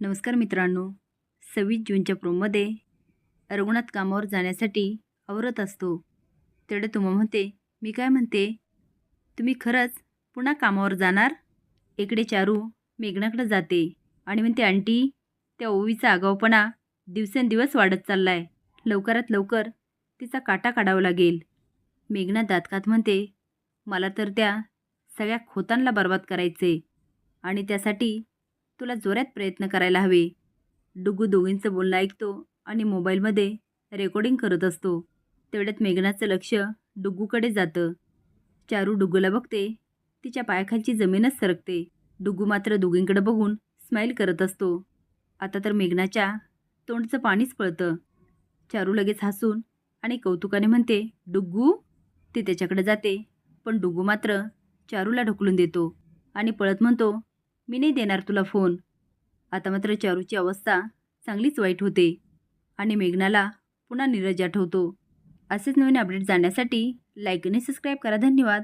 नमस्कार मित्रांनो. सव्वीस जूनच्या प्रोममध्ये रघुनाथ कामावर जाण्यासाठी आवरत असतो. तेवढे तुम्हा म्हणते मी काय म्हणते? तुम्ही खरंच पुन्हा कामावर जाणार? इकडे चारू मेघनाकडे जाते आणि म्हणते आंटी त्या ओवीचा आगाऊपणा दिवसेंदिवस वाढत चालला आहे लवकरात लवकर तिचा काटा काढावा लागेल. मेघना दातकात म्हणते मला तर त्या सगळ्या खोतांना बर्बाद करायचे आणि त्यासाठी तुला जोरात प्रयत्न करायला हवे. डुगू दोघींचं बोलणं ऐकतो आणि मोबाईलमध्ये रेकॉर्डिंग करत असतो. तेवढ्यात मेघनाचं लक्ष डुग्गूकडे जातं. चारू डुग्गूला बघते. तिच्या पायाखालची जमीनच सरकते. डुग्गू मात्र दोघींकडे बघून स्माईल करत असतो. आता तर मेघनाच्या तोंडचं पाणीच पळतं. चारू लगेच हसून आणि कौतुकाने म्हणते डुग्गू ती त्याच्याकडे जाते. पण डुग्गू मात्र चारूला ढकलून देतो आणि पळत म्हणतो मी नाही देणार तुला फोन. आता मात्र चारूची अवस्था चांगलीच वाईट होते आणि मेघनाला पुन्हा नीरज आठवतो. असेच नवीन अपडेट जाण्यासाठी लाईक आणि सबस्क्राईब करा. धन्यवाद.